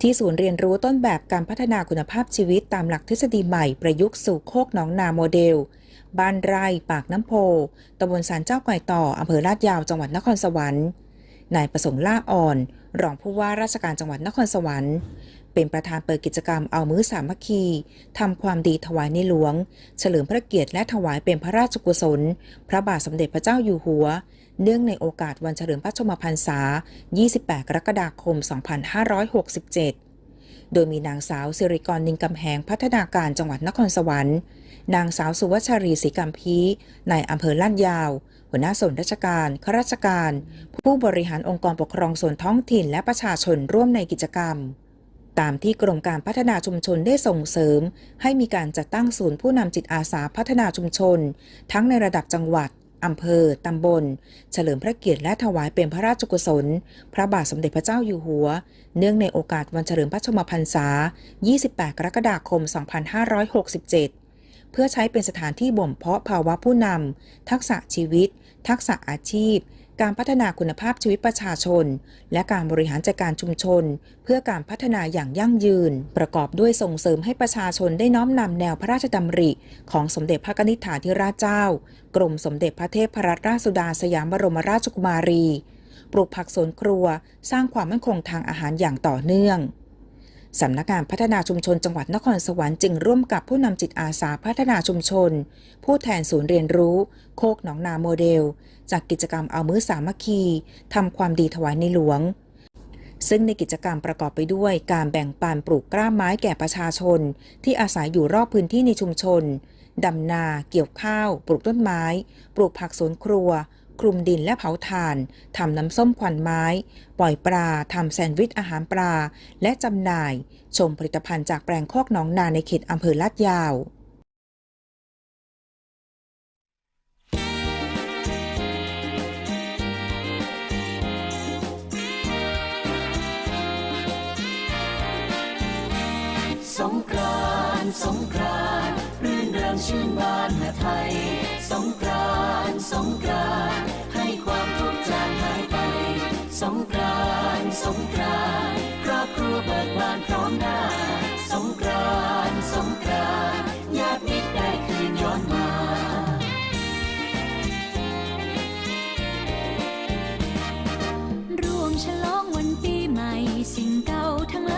ที่ศูนย์เรียนรู้ต้นแบบการพัฒนาคุณภาพชีวิตตามหลักทฤษฎีใหม่ประยุกต์สู่โคกหนองนาโมเดล บ้านไร่ ปากน้ำโพตำบลสารเจ้าไก่ต่ออำเภอลาดยาวจังหวัดนครสวรรค์นายประสงค์ล่าอ่อน รองผู้ว่าราชการจังหวัดนครสวรรค์ เป็นประธานเปิดกิจกรรมเอามื้อสามัคคีทำความดีถวายในหลวง เฉลิมพระเกียรติและถวายเป็นพระราชกุศล พระบาทสมเด็จพระเจ้าอยู่หัว เนื่องในโอกาสวันเฉลิมพระชมพรรษา 28 กรกฎาคม 2567โดยมีนางสาวสิริกรนินกำแหงพัฒนาการจังหวัดนครสวรรค์ นางสาวสุวัชรีศรีกัมพีในายอำเภอลาดยาว หัวหน้าส่วนราชการข้าราชการ ผู้บริหารองค์กรปกครองส่วนท้องถิ่นและประชาชนร่วมในกิจกรรม ตามที่กรมการพัฒนาชุมชนได้ส่งเสริม ให้มีการจัดตั้งศูนย์ผู้นำจิตอาสาพัฒนาชุมชน ทั้งในระดับจังหวัดอำเภอ ตำบล เฉลิมพระเกียรติและถวายเป็นพระราชกุศล พระบาทสมเด็จพระเจ้าอยู่หัว เนื่องในโอกาสวันเฉลิมพระชนมพรรษา 28 กรกฎาคม 2567 เพื่อใช้เป็นสถานที่บ่มเพาะภาวะผู้นำ ทักษะชีวิต ทักษะอาชีพ การพัฒนาคุณภาพชีวิตประชาชน และการบริหารจัดการชุมชน เพื่อการพัฒนาอย่างยั่งยืน ประกอบด้วยส่งเสริมให้ประชาชนได้น้อมนำแนวพระราชดำริ ของสมเด็จพระนิธิฐาธิราชเจ้า กรมสมเด็จพระเทพรัตนราชสุดาสยามบรมราชกุมารี ปลูกผักสวนครัว สร้างความมั่นคงทางอาหารอย่างต่อเนื่อง สำนักงานพัฒนาชุมชนจังหวัดนครสวรรค์จึงร่วมกับผู้นำจิตอาสาพัฒนาชุมชน ผู้แทนศูนย์เรียนรู้ โคกหนองนาโมเดล จากกิจกรรมเอามือสามัคคีทำความดีถวายในหลวง ซึ่งในกิจกรรมประกอบไปด้วยการแบ่งปันปลูกกล้าไม้แก่ประชาชน ที่อาศัยอยู่รอบพื้นที่ในชุมชนดำนา เกี่ยวข้าว ปลูกต้นไม้ ปลูกผักสวนครัว คลุมดินและเผาถ่านทำน้ำส้มควันไม้ ปล่อยปลาทำแซนด์วิชอาหารปลา และจำหน่าย ชมผลิตภัณฑ์จากแปลงโคกหนองนาในเขตอำเภอลาดยาวสงกรานสงกรานรื่นเริงชื่นบานนาไทย ฉลองวันปีใหม่ สิ่งเก่าทั้งหลาย